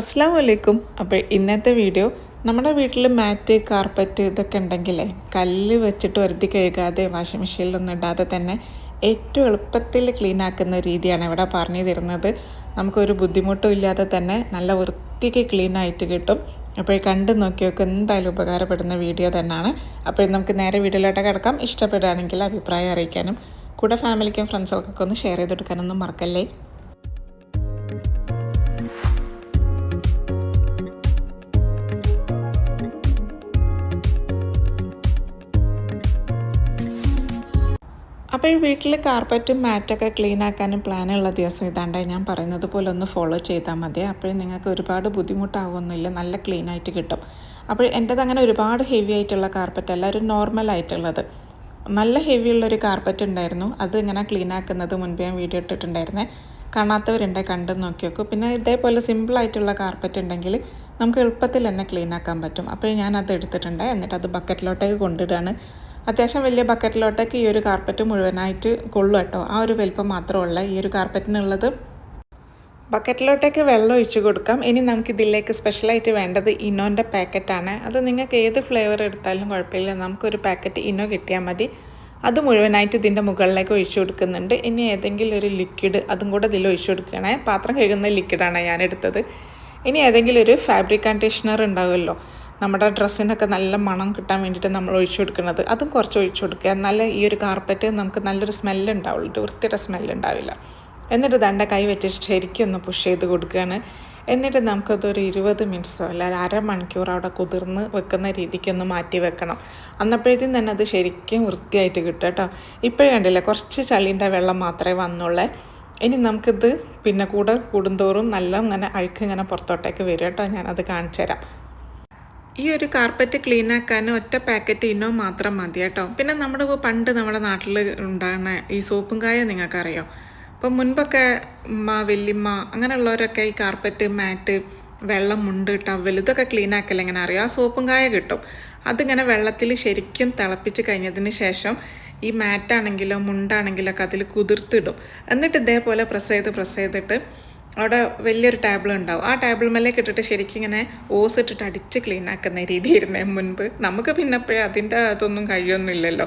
അസ്സാം വലൈക്കും അപ്പോൾ ഇന്നത്തെ വീഡിയോ നമ്മുടെ വീട്ടിൽ മാറ്റ് കാർപ്പറ്റ് ഇതൊക്കെ ഉണ്ടെങ്കിലേ കല്ല് വെച്ചിട്ട് വരുത്തി കഴുകാതെ വാഷിംഗ് മെഷീനിലൊന്നും ഇടാതെ തന്നെ ഏറ്റവും എളുപ്പത്തിൽ ക്ലീൻ ആക്കുന്ന രീതിയാണ് ഇവിടെ പറഞ്ഞു തരുന്നത്. നമുക്കൊരു ബുദ്ധിമുട്ടും ഇല്ലാതെ തന്നെ നല്ല വൃത്തിക്ക് ക്ലീൻ ആയിട്ട് കിട്ടും. അപ്പോൾ കണ്ടു നോക്കിയൊക്കെ എന്തായാലും ഉപകാരപ്പെടുന്ന വീഡിയോ തന്നെയാണ്. അപ്പോൾ നമുക്ക് നേരെ വീഡിയോയിലോട്ട് കിടക്കാം. ഇഷ്ടപ്പെടുകയാണെങ്കിൽ അഭിപ്രായം അറിയിക്കാനും കൂടെ ഫാമിലിക്കും ഫ്രണ്ട്സൊക്കെ ഒന്ന് ഷെയർ ചെയ്തെടുക്കാനൊന്നും മറക്കല്ലേ? അപ്പോൾ വീട്ടിൽ കാർപ്പറ്റും മാറ്റൊക്കെ ക്ലീൻ ആക്കാനും പ്ലാനുള്ള ദിവസം ഇതാണ്ട് ഞാൻ പറയുന്നത് പോലെ ഒന്ന് ഫോളോ ചെയ്താൽ മതി. അപ്പോഴും നിങ്ങൾക്ക് ഒരുപാട് ബുദ്ധിമുട്ടാവുമൊന്നുമില്ല നല്ല ക്ലീൻ ആയിട്ട് കിട്ടും. അപ്പോൾ എന്റെത് അങ്ങനെ ഒരുപാട് ഹെവി ആയിട്ടുള്ള കാർപ്പറ്റ് അല്ല ഒരു നോർമൽ ആയിട്ടുള്ളത്. നല്ല ഹെവി ഉള്ളൊരു കാർപ്പറ്റ് ഉണ്ടായിരുന്നു. അത് ഇങ്ങനെ ക്ലീൻ ആക്കുന്നത് മുൻപേ ഞാൻ വീഡിയോ ഇട്ടിട്ടുണ്ടായിരുന്നേ. കാണാത്തവരുണ്ടെ കണ്ടു നോക്കൂ പിന്നെ ഇതേപോലെ സിമ്പിളായിട്ടുള്ള കാർപ്പറ്റ് ഉണ്ടെങ്കിൽ നമുക്ക് എളുപ്പത്തിൽ തന്നെ ക്ലീൻ ആക്കാൻ പറ്റും. അപ്പോൾ ഞാൻ അത് എടുത്തിട്ടുണ്ട്. എന്നിട്ട് അത് ബക്കറ്റിലോട്ടേക്ക് കൊണ്ടിടുകയാണ് അത്യാവശ്യം വലിയ ബക്കറ്റിലോട്ടേക്ക് ഈ ഒരു കാർപ്പറ്റ് മുഴുവനായിട്ട് കൊള്ളു കേട്ടോ. ആ ഒരു വലിപ്പം മാത്രമുള്ള ഈ ഒരു കാർപ്പറ്റിനുള്ളത്. ബക്കറ്റിലോട്ടേക്ക് വെള്ളം ഒഴിച്ചു കൊടുക്കാം. ഇനി നമുക്ക് ഇതിലേക്ക് സ്പെഷ്യലായിട്ട് വേണ്ടത് ഇനോന്റെ പാക്കറ്റാണ്. അത് നിങ്ങൾക്ക് ഏത് ഫ്ലേവർ എടുത്താലും കുഴപ്പമില്ല. നമുക്കൊരു പാക്കറ്റ് ഇനോ കിട്ടിയാൽ മതി. അത് മുഴുവനായിട്ട് ഇതിന്റെ മുകളിലേക്ക് ഒഴിച്ചു കൊടുക്കുന്നുണ്ട്. ഇനി ഏതെങ്കിലും ഒരു ലിക്വിഡ് അതും കൂടെ ഇതിൽ ഒഴിച്ചു കൊടുക്കണേ പാത്രം കഴുകുന്ന ലിക്വിഡാണ് ഞാൻ എടുത്തത്. ഇനി ഏതെങ്കിലും ഒരു ഫാബ്രിക് കണ്ടീഷണർ ഉണ്ടാവുമല്ലോ. നമ്മുടെ ഡ്രസ്സിനൊക്കെ നല്ല മണം കിട്ടാൻ വേണ്ടിയിട്ട് നമ്മൾ ഒഴിച്ചു കൊടുക്കുന്നത്. അതും കുറച്ച് ഒഴിച്ചു കൊടുക്കുക. എന്നാലേ ഈ ഒരു കാർപ്പറ്റ് നമുക്ക് നല്ലൊരു സ്മെല്ല് ഉണ്ടാവുള്ളൂ. ഒരു വൃത്തിയുടെ സ്മെല്ല് ഉണ്ടാവില്ല. എന്നിട്ട് ദണ്ട കൈ വെച്ചിട്ട് ശരിക്കും ഒന്ന് പുഷ് ചെയ്ത് കൊടുക്കുകയാണ്. എന്നിട്ട് നമുക്കതൊരു ഇരുപത് മിനിറ്റ്സോ അല്ല അരമണിക്കൂർ അവിടെ കുതിർന്ന് വെക്കുന്ന രീതിക്കൊന്ന് മാറ്റി വെക്കണം. അന്നപ്പോഴത്തേക്കും തന്നെ അത് ശരിക്കും വൃത്തിയായിട്ട് കിട്ടും കേട്ടോ. ഇപ്പോഴും കണ്ടില്ല കുറച്ച് ചളീന്റെ വെള്ളം മാത്രമേ വന്നുള്ളേ. ഇനി നമുക്കിത് പിന്നെ കൂടെ കൂടുന്തോറും നല്ല ഇങ്ങനെ അഴുക്ക് ഇങ്ങനെ പുറത്തോട്ടേക്ക് വരും കേട്ടോ. ഞാനത് കാണിച്ചു തരാം ഈ ഒരു കാർപ്പറ്റ് ക്ലീൻ ആക്കാൻ ഒറ്റ പാക്കറ്റ് ഇന്നോ മാത്രം മതി കേട്ടോ. പിന്നെ നമ്മുടെ പണ്ട് നമ്മുടെ നാട്ടിൽ ഉണ്ടാകുന്ന ഈ സോപ്പും കായ നിങ്ങൾക്കറിയോ? അപ്പം മുൻപൊക്കെ ഉമ്മ വല്യമ്മ അങ്ങനെയുള്ളവരൊക്കെ ഈ കാർപ്പറ്റ് മാറ്റ് വെള്ളം മുണ്ട് ടവൽ ഇതൊക്കെ ക്ലീൻ ആക്കൽ എങ്ങനെ അറിയാം? ആ സോപ്പും കായ കിട്ടും. അതിങ്ങനെ വെള്ളത്തിൽ ശരിക്കും തിളപ്പിച്ച് കഴിഞ്ഞതിന് ശേഷം ഈ മാറ്റാണെങ്കിലോ മുണ്ടാണെങ്കിലോ ഒക്കെ അതിൽ കുതിർത്തിടും. എന്നിട്ട് ഇതേപോലെ പ്രസ് ചെയ്ത് പ്രസ് ചെയ്തിട്ട് അവിടെ വലിയൊരു ടേബിൾ ഉണ്ടാവും. ആ ടേബിൾ മേലേക്ക് ഇട്ടിട്ട് ശരിക്കും ഇങ്ങനെ ഓസ് ഇട്ടിട്ട് അടിച്ച് ക്ലീൻ ആക്കുന്ന രീതിയായിരുന്നേ മുൻപ്. നമുക്ക് പിന്നെ അപ്പോഴും അതിന്റെ അതൊന്നും കഴിയൊന്നുമില്ലല്ലോ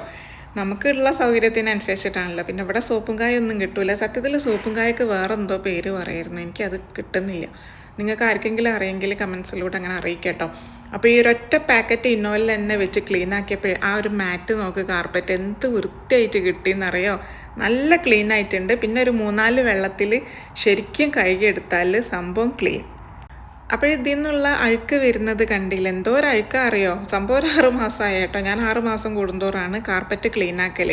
നമുക്കുള്ള സൗകര്യത്തിനനുസരിച്ചിട്ടാണല്ലോ. പിന്നെ ഇവിടെ സോപ്പും കായൊന്നും കിട്ടൂല. സത്യത്തിൽ സോപ്പും കായൊക്കെ വേറെ എന്തോ പേര് പറയായിരുന്നു എനിക്കത് കിട്ടുന്നില്ല. നിങ്ങൾക്ക് ആർക്കെങ്കിലും അറിയെങ്കിൽ കമൻസിലൂടെ അങ്ങനെ അറിയിക്കട്ടോ അപ്പോൾ ഈ ഒരൊറ്റ പാക്കറ്റ് ഇന്നോയിൽ തന്നെ വെച്ച് ക്ലീൻ ആക്കിയപ്പോൾ ആ ഒരു മാറ്റ് നോക്ക് കാർപ്പറ്റ് എന്ത് വൃത്തിയായിട്ട് കിട്ടിയെന്നറിയോ? നല്ല ക്ലീൻ ആയിട്ടുണ്ട്. പിന്നെ ഒരു മൂന്നാൽ വെള്ളത്തിൽ ശരിക്കും കഴുകിയെടുത്താൽ സംഭവം ക്ലീൻ അപ്പോൾ ഇതിൽ നിന്നുള്ള അഴുക്ക് വരുന്നത് കണ്ടില്ല? എന്തോ ഒരു അഴുക്ക് അറിയോ? സംഭവം ഒരു ആറ് മാസമായി കേട്ടോ. ഞാൻ ആറ് മാസം കൂടുന്തോറാണ് കാർപ്പറ്റ് ക്ലീൻ ആക്കൽ.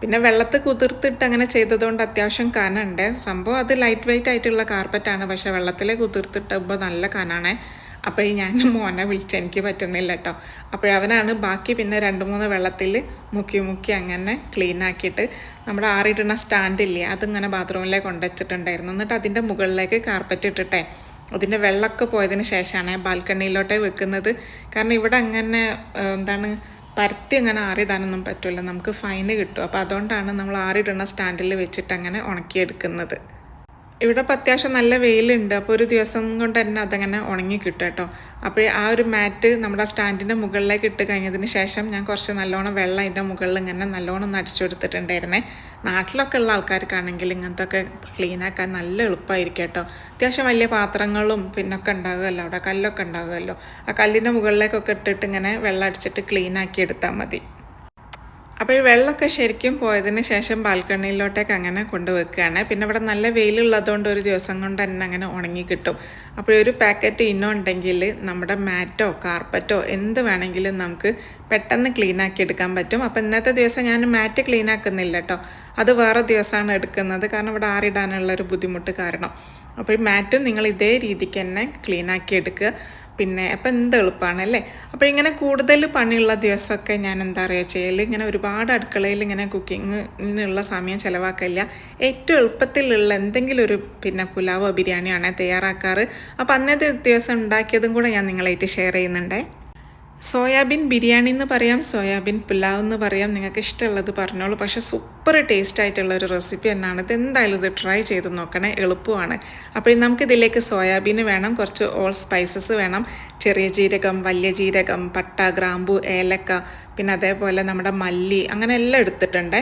പിന്നെ വെള്ളത്തിൽ കുതിർത്തിട്ട് അങ്ങനെ ചെയ്തതുകൊണ്ട് അത്യാവശ്യം കനുണ്ട്. സംഭവം അത് ലൈറ്റ് വെയിറ്റ് ആയിട്ടുള്ള കാർപ്പറ്റാണ് പക്ഷേ വെള്ളത്തിൽ കുതിർത്തിട്ടുമ്പോൾ നല്ല കനാണ്. അപ്പോൾ ഞാൻ മോനെ വിളിച്ച് എനിക്ക് പറ്റുന്നില്ല കേട്ടോ അപ്പോഴവനാണ് ബാക്കി പിന്നെ രണ്ട് മൂന്ന് വെള്ളത്തിൽ മുക്കി മുക്കി അങ്ങനെ ക്ലീൻ ആക്കിയിട്ട് നമ്മുടെ ആറിടുന്ന സ്റ്റാൻഡില്ലേ അതിങ്ങനെ ബാത്റൂമിലേക്ക് കൊണ്ടുവച്ചിട്ടുണ്ടായിരുന്നു. എന്നിട്ട് അതിന്റെ മുകളിലേക്ക് കാർപ്പറ്റ് ഇട്ടിട്ടെ അതിന്റെ വെള്ളമൊക്കെ പോയതിന് ശേഷമാണ് ബാൽക്കണിയിലോട്ടേ വെക്കുന്നത്. കാരണം ഇവിടെ അങ്ങനെ എന്താണ് പരത്തി അങ്ങനെ ആറിടാനൊന്നും പറ്റില്ല നമുക്ക് ഫൈന് കിട്ടും. അപ്പോൾ അതുകൊണ്ടാണ് നമ്മൾ ആറിടുന്ന സ്റ്റാൻഡിൽ വെച്ചിട്ട് അങ്ങനെ ഉണക്കിയെടുക്കുന്നത്. ഇവിടെ ഇപ്പോൾ അത്യാവശ്യം നല്ല വെയിലുണ്ട്. അപ്പോൾ ഒരു ദിവസം കൊണ്ട് തന്നെ അതങ്ങനെ ഉണങ്ങി കിട്ടും കേട്ടോ. അപ്പോൾ ആ ഒരു മാറ്റ് നമ്മുടെ സ്റ്റാൻഡിന്റെ മുകളിലേക്ക് ഇട്ട് കഴിഞ്ഞതിന് ശേഷം ഞാൻ കുറച്ച് നല്ലോണം വെള്ളം അതിന്റെ മുകളിൽ ഇങ്ങനെ നല്ലോണം ഒന്ന് അടിച്ചു കൊടുത്തിട്ടുണ്ടായിരുന്നേ. നാട്ടിലൊക്കെ ഉള്ള ആൾക്കാർക്കാണെങ്കിൽ ഇങ്ങനത്തെ ഒക്കെ ക്ലീൻ ആക്കാൻ നല്ല എളുപ്പമായിരിക്കും കേട്ടോ. അത്യാവശ്യം വലിയ പാത്രങ്ങളും പിന്നൊക്കെ ഉണ്ടാകുമല്ലോ അവിടെ കല്ലൊക്കെ ഉണ്ടാകുമല്ലോ. ആ കല്ലിന്റെ മുകളിലേക്കൊക്കെ ഇട്ടിട്ട് ഇങ്ങനെ വെള്ളം അടിച്ചിട്ട് ക്ലീനാക്കി എടുത്താൽ മതി. അപ്പോൾ ഈ വെള്ളമൊക്കെ ശരിക്കും പോയതിന് ശേഷം ബാൽക്കണിയിലോട്ടേക്ക് അങ്ങനെ കൊണ്ടുവെക്കുകയാണ്. പിന്നെ ഇവിടെ നല്ല വെയിലുള്ളതുകൊണ്ട് ഒരു ദിവസം കൊണ്ട് തന്നെ അങ്ങനെ ഉണങ്ങി കിട്ടും. അപ്പോൾ ഒരു പാക്കറ്റ് ഇന്നോ ഉണ്ടെങ്കിൽ നമ്മുടെ മാറ്റോ കാർപ്പറ്റോ എന്ത് വേണമെങ്കിലും നമുക്ക് പെട്ടെന്ന് ക്ലീൻ ആക്കി എടുക്കാൻ പറ്റും. അപ്പോൾ ഇന്നത്തെ ദിവസം ഞാൻ മാറ്റ് ക്ലീൻ ആക്കുന്നില്ല കേട്ടോ അത് വേറെ ദിവസമാണ് എടുക്കുന്നത്. കാരണം ഇവിടെ ആറിടാനുള്ള ഒരു ബുദ്ധിമുട്ട് കാരണം. അപ്പോൾ ഈ മാറ്റും നിങ്ങൾ ഇതേ രീതിക്ക് തന്നെ ക്ലീൻ ആക്കി എടുക്കുക. പിന്നെ അപ്പം എന്ത് എളുപ്പമാണ് അല്ലേ? അപ്പോൾ ഇങ്ങനെ കൂടുതൽ പണിയുള്ള ദിവസമൊക്കെ ഞാൻ എന്താ പറയുക ചെയ്യൽ ഇങ്ങനെ ഒരുപാട് അടുക്കളയിൽ ഇങ്ങനെ കുക്കിങ്ങിനുള്ള സമയം ചിലവാക്കില്ല ഏറ്റവും എളുപ്പത്തിലുള്ള എന്തെങ്കിലും ഒരു പിന്നെ പുലാവോ ബിരിയാണിയോ ആണ് തയ്യാറാക്കാറ്. അപ്പോൾ അന്നത്തെ ദിവസം ഉണ്ടാക്കിയതും കൂടെ ഞാൻ നിങ്ങളായിട്ട് ഷെയർ ചെയ്യുന്നുണ്ടേ. സോയാബീൻ ബിരിയാണി എന്ന് പറയാം സോയാബീൻ പുലാവ് എന്ന് പറയാം നിങ്ങൾക്ക് ഇഷ്ടമുള്ളത് പറഞ്ഞോളൂ. പക്ഷെ സൂപ്പർ ടേസ്റ്റ് ആയിട്ടുള്ള ഒരു റെസിപ്പി തന്നെയാണ്. ഇത് എന്തായാലും ഇത് ട്രൈ ചെയ്ത് നോക്കണേ എളുപ്പമാണ്. അപ്പോൾ നമുക്കിതിലേക്ക് സോയാബീൻ വേണം കുറച്ച് ഓൾ സ്പൈസസ് വേണം. ചെറിയ ജീരകം വലിയ ജീരകം പട്ട ഗ്രാമ്പു ഏലക്ക പിന്നെ അതേപോലെ നമ്മുടെ മല്ലി അങ്ങനെ എല്ലാം എടുത്തിട്ടുണ്ട്.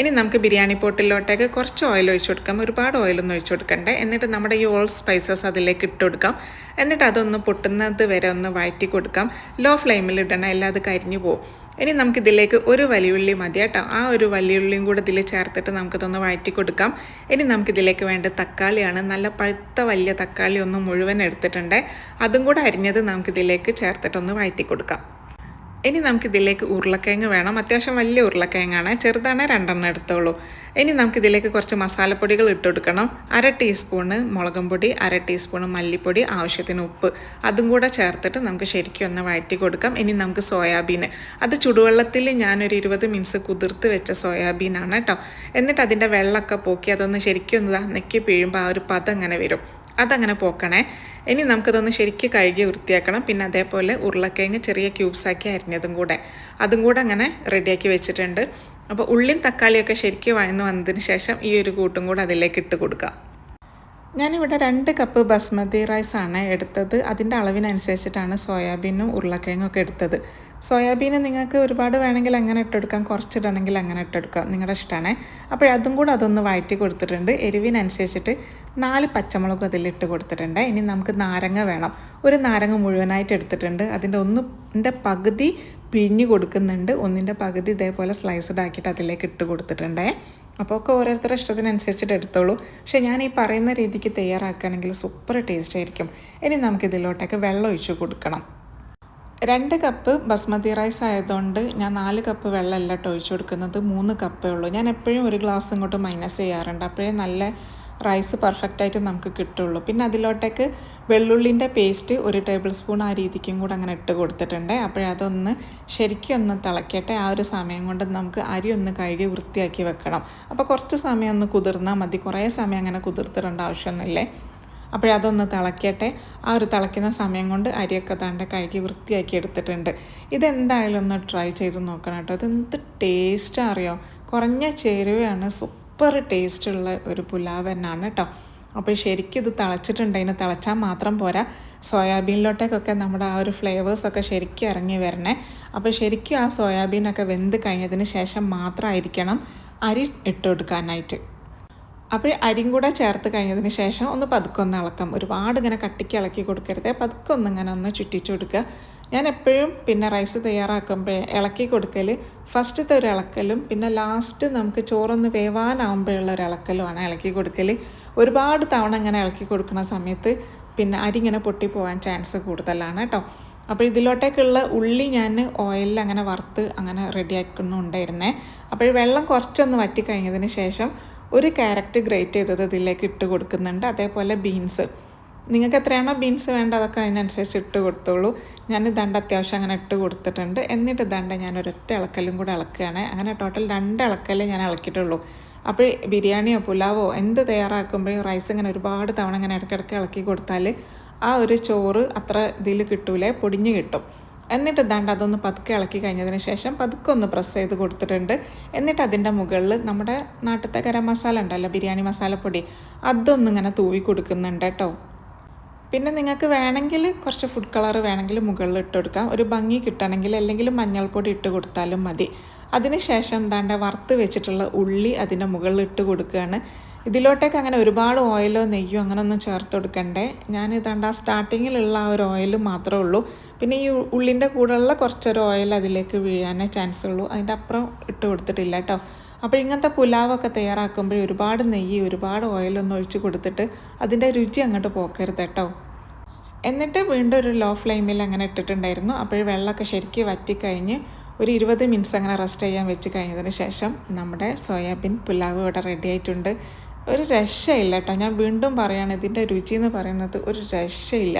ഇനി നമുക്ക് ബിരിയാണി പോട്ടിലോട്ടേക്ക് കുറച്ച് ഓയിൽ ഒഴിച്ചു കൊടുക്കാം. ഒരുപാട് ഓയിലൊന്നും ഒഴിച്ചു കൊടുക്കണ്ടേ. എന്നിട്ട് നമ്മുടെ ഈ ഓൾ സ്പൈസസ് അതിലേക്ക് ഇട്ട് കൊടുക്കാം. എന്നിട്ട് അതൊന്ന് പൊട്ടുന്നത് വരെ ഒന്ന് വഴറ്റി കൊടുക്കാം. ലോ ഫ്ലെയിമിൽ ഇടണം. എല്ലാം അത് കരിഞ്ഞു പോകും ഇനി നമുക്കിതിലേക്ക് ഒരു വലിയുള്ളി മതി കേട്ടോ. ആ ഒരു വലിയുള്ളിയും കൂടെ ഇതിൽ ചേർത്തിട്ട് നമുക്കിതൊന്ന് വഴറ്റി കൊടുക്കാം. ഇനി നമുക്കിതിലേക്ക് വേണ്ട തക്കാളിയാണ്. നല്ല പഴുത്ത വലിയ തക്കാളി ഒന്ന് മുഴുവൻ എടുത്തിട്ടുണ്ട്. അതും കൂടെ അരിഞ്ഞത് നമുക്കിതിലേക്ക് ചേർത്തിട്ടൊന്ന് വഴറ്റി കൊടുക്കാം. ഇനി നമുക്കിതിലേക്ക് ഉരുളക്കിഴങ്ങ് വേണം. അത്യാവശ്യം വലിയ ഉരുളക്കിഴങ്ങാണ്. ചെറുതാണ് രണ്ടെണ്ണം എടുത്തോളൂ. ഇനി നമുക്കിതിലേക്ക് കുറച്ച് മസാലപ്പൊടികൾ ഇട്ട് കൊടുക്കണം. അര ടീസ്പൂണ് മുളകും പൊടി അര ടീസ്പൂണ് മല്ലിപ്പൊടി ആവശ്യത്തിന് ഉപ്പ്. അതും കൂടെ ചേർത്തിട്ട് നമുക്ക് ശരിക്കും ഒന്ന് വഴറ്റി കൊടുക്കാം. ഇനി നമുക്ക് സോയാബീൻ അത് ചുടുവെള്ളത്തിൽ ഞാനൊരു ഇരുപത് മിനിറ്റ്സ് കുതിർത്ത് വെച്ച സോയാബീനാണ് കേട്ടോ. എന്നിട്ട് അതിന്റെ വെള്ളമൊക്കെ പോക്കി അതൊന്ന് ശരിക്കും ഒന്ന് നെക്കി പിഴുമ്പോൾ ആ ഒരു പതങ്ങനെ അങ്ങനെ വരും. അതങ്ങനെ പോക്കണേ. ഇനി നമുക്കതൊന്ന് ശരിക്കും കഴുകി വൃത്തിയാക്കണം. പിന്നെ അതേപോലെ ഉരുളക്കിഴങ്ങ് ചെറിയ ക്യൂബ്സാക്കി അരിഞ്ഞതും കൂടെ. അതും കൂടെ അങ്ങനെ റെഡിയാക്കി വെച്ചിട്ടുണ്ട്. അപ്പോൾ ഉള്ളിയും തക്കാളിയൊക്കെ ശരിക്കും വഴന്ന് വന്നതിന് ശേഷം ഈ ഒരു കൂട്ടും കൂടെ അതിലേക്ക് ഇട്ട് കൊടുക്കാം. ഞാനിവിടെ രണ്ട് കപ്പ് ബസ്മതി റൈസാണ് എടുത്തത്. അതിന്റെ അളവിനനുസരിച്ചിട്ടാണ് സോയാബീനും ഉരുളക്കിഴങ്ങും ഒക്കെ എടുത്തത്. സോയാബീൻ നിങ്ങൾക്ക് ഒരുപാട് വേണമെങ്കിൽ അങ്ങനെ ഇട്ടെടുക്കാം കുറച്ചിടണമെങ്കിൽ അങ്ങനെ ഇട്ടെടുക്കാം നിങ്ങളുടെ ഇഷ്ടമാണ് അപ്പോൾ അതും കൂടെ അതൊന്ന് വഴറ്റി കൊടുത്തിട്ടുണ്ട്. എരിവിനനുസരിച്ചിട്ട് നാല് പച്ചമുളകും അതിലിട്ട് കൊടുത്തിട്ടുണ്ട്. ഇനി നമുക്ക് നാരങ്ങ വേണം. ഒരു നാരങ്ങ മുഴുവനായിട്ട് എടുത്തിട്ടുണ്ട്. അതിന്റെ ഒന്നിന്റെ പകുതി പിഴിഞ്ഞു കൊടുക്കുന്നുണ്ട്. ഒന്നിന്റെ പകുതി ഇതേപോലെ സ്ലൈസ്ഡ് ആക്കിയിട്ട് അതിലേക്ക് ഇട്ട് കൊടുത്തിട്ടുണ്ടേ. അപ്പോൾ ഒക്കെ ഓരോരുത്തരുടെ ഇഷ്ടത്തിനനുസരിച്ചിട്ട് എടുത്തോളൂ. പക്ഷേ ഞാൻ ഈ പറയുന്ന രീതിക്ക് തയ്യാറാക്കുകയാണെങ്കിൽ സൂപ്പർ ടേസ്റ്റ് ആയിരിക്കും. ഇനി നമുക്കിതിലോട്ടൊക്കെ വെള്ളം ഒഴിച്ച് കൊടുക്കണം. രണ്ട് കപ്പ് ബസ്മതി റൈസ് ആയതുകൊണ്ട് ഞാൻ നാല് കപ്പ് വെള്ളമല്ല കേട്ടോ ഒഴിച്ചു കൊടുക്കുന്നത്. മൂന്ന് കപ്പേ ഉള്ളൂ. ഞാൻ എപ്പോഴും ഒരു ഗ്ലാസ് ഇങ്ങോട്ട് മൈനസ് ചെയ്യാറുണ്ട്. അപ്പോഴേ നല്ല റൈസ് പെർഫെക്റ്റായിട്ട് നമുക്ക് കിട്ടുള്ളൂ. പിന്നെ അതിലോട്ടേക്ക് വെള്ളുള്ളിന്റെ പേസ്റ്റ് ഒരു ടേബിൾ സ്പൂൺ ആ രീതിക്കും കൂടെ അങ്ങനെ ഇട്ട് കൊടുത്തിട്ടുണ്ട്. അപ്പോഴതൊന്ന് ശരിക്കും ഒന്ന് തിളക്കട്ടെ. ആ ഒരു സമയം കൊണ്ട് നമുക്ക് അരി ഒന്ന് കഴുകി വൃത്തിയാക്കി വെക്കണം. അപ്പോൾ കുറച്ച് സമയം ഒന്ന് കുതിർന്നാൽ മതി. കുറേ സമയം അങ്ങനെ കുതിർത്തിടേണ്ട ആവശ്യമൊന്നുമില്ലേ? അപ്പോഴതൊന്ന് തിളക്കട്ടെ. ആ ഒരു തിളയ്ക്കുന്ന സമയം കൊണ്ട് അരിയൊക്കെ താണ്ട കഴുകി വൃത്തിയാക്കി എടുത്തിട്ടുണ്ട്. ഇതെന്തായാലും ഒന്ന് ട്രൈ ചെയ്ത് നോക്കണം കേട്ടോ. ഇതെന്ത് ടേസ്റ്റ് അറിയോ കുറഞ്ഞ ചേരുവയാണ്. സൂപ്പർ ടേസ്റ്റുള്ള ഒരു പുലാവ് തന്നെയാണ് കേട്ടോ. അപ്പോൾ ശരിക്കും ഇത് തിളച്ചിട്ടുണ്ട്. അതിന് തിളച്ചാൽ മാത്രം പോരാ. സോയാബീനിലോട്ടേക്കൊക്കെ നമ്മുടെ ആ ഒരു ഫ്ലേവേഴ്സൊക്കെ ശരിക്കും ഇറങ്ങി വരണേ. അപ്പോൾ ശരിക്കും ആ സോയാബീനൊക്കെ വെന്ത് കഴിഞ്ഞതിന് ശേഷം മാത്രമായിരിക്കണം അരി ഇട്ട് കൊടുക്കാനായിട്ട്. അപ്പോൾ അരിയും കൂടെ ചേർത്ത് കഴിഞ്ഞതിന് ശേഷം ഒന്ന് പതുക്കെ ഒന്ന് ഇളക്കാം. ഒരുപാട് ഇങ്ങനെ കട്ടിക്ക് ഇളക്കി കൊടുക്കരുത്. പതുക്കെ ഒന്ന് ഇങ്ങനെ ഒന്ന് ചുറ്റിച്ചു കൊടുക്കുക. ഞാൻ എപ്പോഴും പിന്നെ റൈസ് തയ്യാറാക്കുമ്പോൾ ഇളക്കി കൊടുക്കൽ ഫസ്റ്റത്തെ ഒരു ഇളക്കലും പിന്നെ ലാസ്റ്റ് നമുക്ക് ചോറൊന്ന് വേവാനാവുമ്പോഴുള്ള ഒരു ഇളക്കലുമാണ് ഇളക്കി കൊടുക്കൽ. ഒരുപാട് തവണ ഇങ്ങനെ ഇളക്കി കൊടുക്കുന്ന സമയത്ത് പിന്നെ അരി ഇങ്ങനെ പൊട്ടി പൊട്ടിപ്പോവാൻ ചാൻസ് കൂടുതലാണ് കേട്ടോ. അപ്പോൾ ഇതിലോട്ടേക്കുള്ള ഉള്ളി ഞാൻ ഓയിലിൽ അങ്ങനെ വറുത്ത് അങ്ങനെ റെഡിയാക്കുന്നുണ്ടായിരുന്നേ അപ്പോൾ വെള്ളം കുറച്ചൊന്ന് വറ്റി കഴിഞ്ഞതിന് ശേഷം ഒരു ക്യാരറ്റ് ഗ്രേറ്റ് ചെയ്തത് ഇതിലേക്ക് ഇട്ട് കൊടുക്കുന്നുണ്ട്. അതേപോലെ ബീൻസ്. നിങ്ങൾക്ക് എത്രയാണോ ബീൻസ് വേണ്ട അതൊക്കെ അതിനനുസരിച്ച് ഇട്ട് കൊടുത്തോളൂ. ഞാൻ ദണ്ട അത്യാവശ്യം അങ്ങനെ ഇട്ട് കൊടുത്തിട്ടുണ്ട്. എന്നിട്ട് ദണ്ട ഞാൻ ഒരൊറ്റ ഇളക്കലും കൂടെ ഇളക്കുകയാണ്. അങ്ങനെ ടോട്ടൽ രണ്ട് ഇളക്കലേ ഞാൻ ഇളക്കിയിട്ടുള്ളൂ. അപ്പോൾ ബിരിയാണിയോ പുലാവോ എന്ത് തയ്യാറാക്കുമ്പോഴും റൈസ് ഇങ്ങനെ ഒരുപാട് തവണ ഇങ്ങനെ ഇടയ്ക്കിടയ്ക്ക് ഇളക്കി കൊടുത്താൽ ആ ഒരു ചോറ് അത്ര ഇതിൽ കിട്ടൂലേ പൊടിഞ്ഞ് കിട്ടും. എന്നിട്ട് ദാണ്ട് അതൊന്ന് പതുക്കെ ഇളക്കി കഴിഞ്ഞതിന് ശേഷം പതുക്കെ ഒന്ന് പ്രസ് ചെയ്ത് കൊടുത്തിട്ടുണ്ട്. എന്നിട്ട് അതിന്റെ മുകളിൽ നമ്മുടെ നാട്ടിലത്തെ ഗരം മസാല ഉണ്ടല്ലോ ബിരിയാണി മസാലപ്പൊടി അതൊന്നും ഇങ്ങനെ തൂവി കൊടുക്കുന്നുണ്ട് കേട്ടോ. പിന്നെ നിങ്ങൾക്ക് വേണമെങ്കിൽ കുറച്ച് ഫുഡ് കളർ വേണമെങ്കിൽ മുകളിൽ ഇട്ട് കൊടുക്കാം. ഒരു ഭംഗി കിട്ടണമെങ്കിൽ അല്ലെങ്കിൽ മഞ്ഞൾപ്പൊടി ഇട്ട് കൊടുത്താലും മതി. അതിനുശേഷം എന്താണ്ട് വറുത്ത് വെച്ചിട്ടുള്ള ഉള്ളി അതിന്റെ മുകളിൽ ഇട്ട് കൊടുക്കുകയാണ്. ഇതിലോട്ടേക്ക് അങ്ങനെ ഒരുപാട് ഓയിലോ നെയ്യോ അങ്ങനെ ഒന്നും ചേർത്ത് കൊടുക്കണ്ടേ. ഞാൻ ആ സ്റ്റാർട്ടിങ്ങിലുള്ള ആ ഒരു ഓയിൽ മാത്രമേ ഉള്ളൂ. പിന്നെ ഈ ഉള്ളിന്റെ കൂടെയുള്ള കുറച്ചൊരു ഓയിൽ അതിലേക്ക് വീഴാനേ ചാൻസ് ഉള്ളൂ. അതിന്റെ അപ്പുറം ഇട്ട് കൊടുത്തിട്ടില്ല കേട്ടോ അപ്പോൾ ഇങ്ങനത്തെ പുലാവൊക്കെ തയ്യാറാക്കുമ്പോൾ ഒരുപാട് നെയ്യ് ഒരുപാട് ഓയിലൊന്നും ഒഴിച്ച് കൊടുത്തിട്ട് അതിന്റെ രുചി അങ്ങോട്ട് പോക്കരുത് കേട്ടോ എന്നിട്ട് വീണ്ടും ഒരു ലോ ഫ്ലെയിമിൽ അങ്ങനെ ഇട്ടിട്ടുണ്ടായിരുന്നു. അപ്പോൾ വെള്ളമൊക്കെ ശരിക്ക് വറ്റിക്കഴിഞ്ഞ് ഒരു ഇരുപത് മിനിറ്റ്സ് അങ്ങനെ റെസ്റ്റ് ചെയ്യാൻ വെച്ച് കഴിഞ്ഞതിന് ശേഷം നമ്മുടെ സോയാബീൻ പുലാവ് ഇവിടെ റെഡി ആയിട്ടുണ്ട്. ഒരു രക്ഷയില്ല കേട്ടോ ഞാൻ വീണ്ടും പറയുകയാണ് ഇതിന്റെ രുചി എന്ന് പറയുന്നത് ഒരു രക്ഷയില്ല.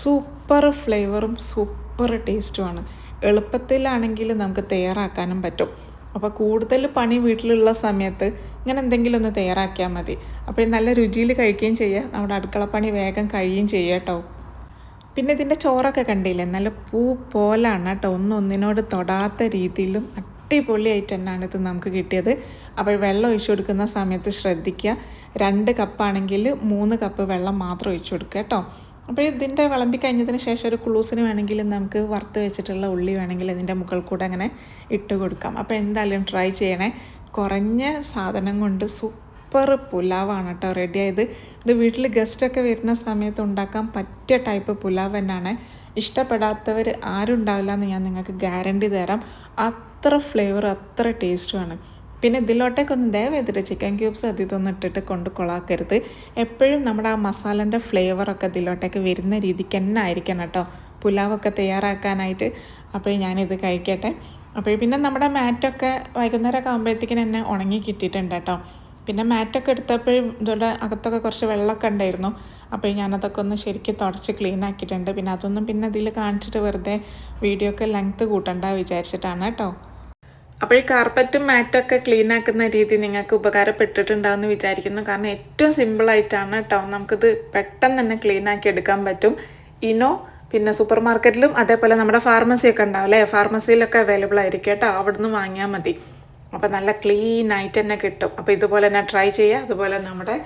സൂപ്പർ ഫ്ലേവറും സൂപ്പർ ടേസ്റ്റുമാണ്. എളുപ്പത്തിലാണെങ്കിൽ നമുക്ക് തയ്യാറാക്കാനും പറ്റും. അപ്പോൾ കൂടുതൽ പണി വീട്ടിലുള്ള സമയത്ത് ഇങ്ങനെ എന്തെങ്കിലും ഒന്ന് തയ്യാറാക്കിയാൽ മതി. അപ്പോൾ നല്ല രുചിയിൽ കഴിക്കുകയും ചെയ്യുക. നമ്മുടെ അടുക്കളപ്പണി വേഗം കഴിയുകയും ചെയ്യുക കേട്ടോ പിന്നെ ഇതിന്റെ ചോറൊക്കെ കണ്ടില്ലേ? നല്ല പൂ പോലാണ് കേട്ടോ ഒന്നൊന്നിനോട് തൊടാത്ത രീതിയിലും അടിപൊളിയായിട്ട് തന്നെയാണ് ഇത് നമുക്ക് കിട്ടിയത്. അപ്പോൾ വെള്ളം ഒഴിച്ചു കൊടുക്കുന്ന സമയത്ത് ശ്രദ്ധിക്കുക. രണ്ട് കപ്പാണെങ്കിൽ മൂന്ന് കപ്പ് വെള്ളം മാത്രം ഒഴിച്ചു കൊടുക്കുക കേട്ടോ. അപ്പോൾ ഇതിന്റെ വിളമ്പി കഴിഞ്ഞതിന് ശേഷം ഒരു കുളൂസിന് വേണമെങ്കിൽ നമുക്ക് വറുത്ത് വെച്ചിട്ടുള്ള ഉള്ളി വേണമെങ്കിൽ ഇതിന്റെ മുകളിൽ കൂടെ അങ്ങനെ ഇട്ട് കൊടുക്കാം. അപ്പോൾ എന്തായാലും ട്രൈ ചെയ്യണേ. കുറഞ്ഞ സാധനം കൊണ്ട് സൂപ്പർ പുലാവാണ് കേട്ടോ റെഡി ആയത് ഇത് വീട്ടിൽ ഗസ്റ്റൊക്കെ വരുന്ന സമയത്ത് ഉണ്ടാക്കാൻ പറ്റിയ ടൈപ്പ് പുലാവ് തന്നെയാണ്. ഇഷ്ടപ്പെടാത്തവർ ആരും ഉണ്ടാവില്ല എന്ന് ഞാൻ നിങ്ങൾക്ക് ഗ്യാരണ്ടി തരാം. അത്ര ഫ്ലേവർ അത്ര ടേസ്റ്റുമാണ് പിന്നെ ഇതിലോട്ടേക്കൊന്നും ദയവേതിട്ട് ചിക്കൻ ക്യൂബ്സ് അത് ഇതൊന്നും ഇട്ടിട്ട് കൊണ്ട് കൊളാക്കരുത്. എപ്പോഴും നമ്മുടെ ആ മസാലന്റെ ഫ്ലേവറൊക്കെ ഇതിലോട്ടേക്ക് വരുന്ന രീതിക്ക് തന്നെ ആയിരിക്കണം കേട്ടോ. പുലാവൊക്കെ തയ്യാറാക്കാനായിട്ട്. അപ്പോൾ ഞാനിത് കഴിക്കട്ടെ. അപ്പോൾ പിന്നെ നമ്മുടെ മാറ്റൊക്കെ വൈകുന്നേരമൊക്കെ ആകുമ്പോഴത്തേക്കിന് എന്നെ ഉണങ്ങി കിട്ടിയിട്ടുണ്ട് കേട്ടോ. പിന്നെ മാറ്റൊക്കെ എടുത്തപ്പോഴും ഇതോടെ അകത്തൊക്കെ കുറച്ച് വെള്ളമൊക്കെ ഉണ്ടായിരുന്നു. അപ്പോൾ ഞാനതൊക്കെ ഒന്ന് ശരിക്കും തുടച്ച് ക്ലീൻ ആക്കിയിട്ടുണ്ട്. പിന്നെ അതൊന്നും പിന്നെ ഇതിൽ കാണിച്ചിട്ട് വെറുതെ വീഡിയോ ഒക്കെ ലെങ്ത്ത് കൂട്ടണ്ട വിചാരിച്ചിട്ടാണ് കേട്ടോ. അപ്പോൾ ഈ കാർപ്പറ്റും മാറ്റൊക്കെ ക്ലീൻ ആക്കുന്ന രീതി നിങ്ങൾക്ക് ഉപകാരപ്പെട്ടിട്ടുണ്ടാവുമെന്ന് വിചാരിക്കുന്നു. കാരണം ഏറ്റവും സിമ്പിളായിട്ടാണ് കേട്ടോ നമുക്കിത് പെട്ടെന്ന് തന്നെ ക്ലീൻ ആക്കി എടുക്കാൻ പറ്റും. ഇനോ പിന്നെ സൂപ്പർ മാർക്കറ്റിലും അതേപോലെ നമ്മുടെ ഫാർമസിയൊക്കെ ഉണ്ടാവും അല്ലേ? ഫാർമസിയിലൊക്കെ അവൈലബിൾ ആയിരിക്കും കേട്ടോ അവിടെ നിന്ന് വാങ്ങിയാൽ മതി. അപ്പോൾ നല്ല ക്ലീൻ ആയിട്ട് തന്നെ കിട്ടും. അപ്പോൾ ഇതുപോലെ തന്നെ ട്രൈ ചെയ്യുക. അതുപോലെ നമ്മുടെ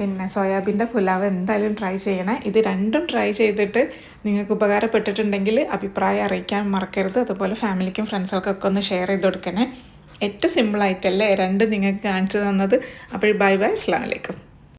പിന്നെ സോയാബീന്റെ പുലാവ് എന്തായാലും ട്രൈ ചെയ്യണേ. ഇത് രണ്ടും ട്രൈ ചെയ്തിട്ട് നിങ്ങൾക്ക് ഉപകാരപ്പെട്ടിട്ടുണ്ടെങ്കിൽ അഭിപ്രായം അറിയിക്കാൻ മറക്കരുത്. അതുപോലെ ഫാമിലിക്കും ഫ്രണ്ട്സുകൾക്കൊക്കെ ഒന്ന് ഷെയർ ചെയ്ത് കൊടുക്കണേ. ഏറ്റവും സിമ്പിളായിട്ടല്ലേ? രണ്ട് നിങ്ങൾക്ക് കാണിച്ചു തന്നത്. അപ്പോൾ ബൈ ബൈ. അസ്ലാം വലൈക്കും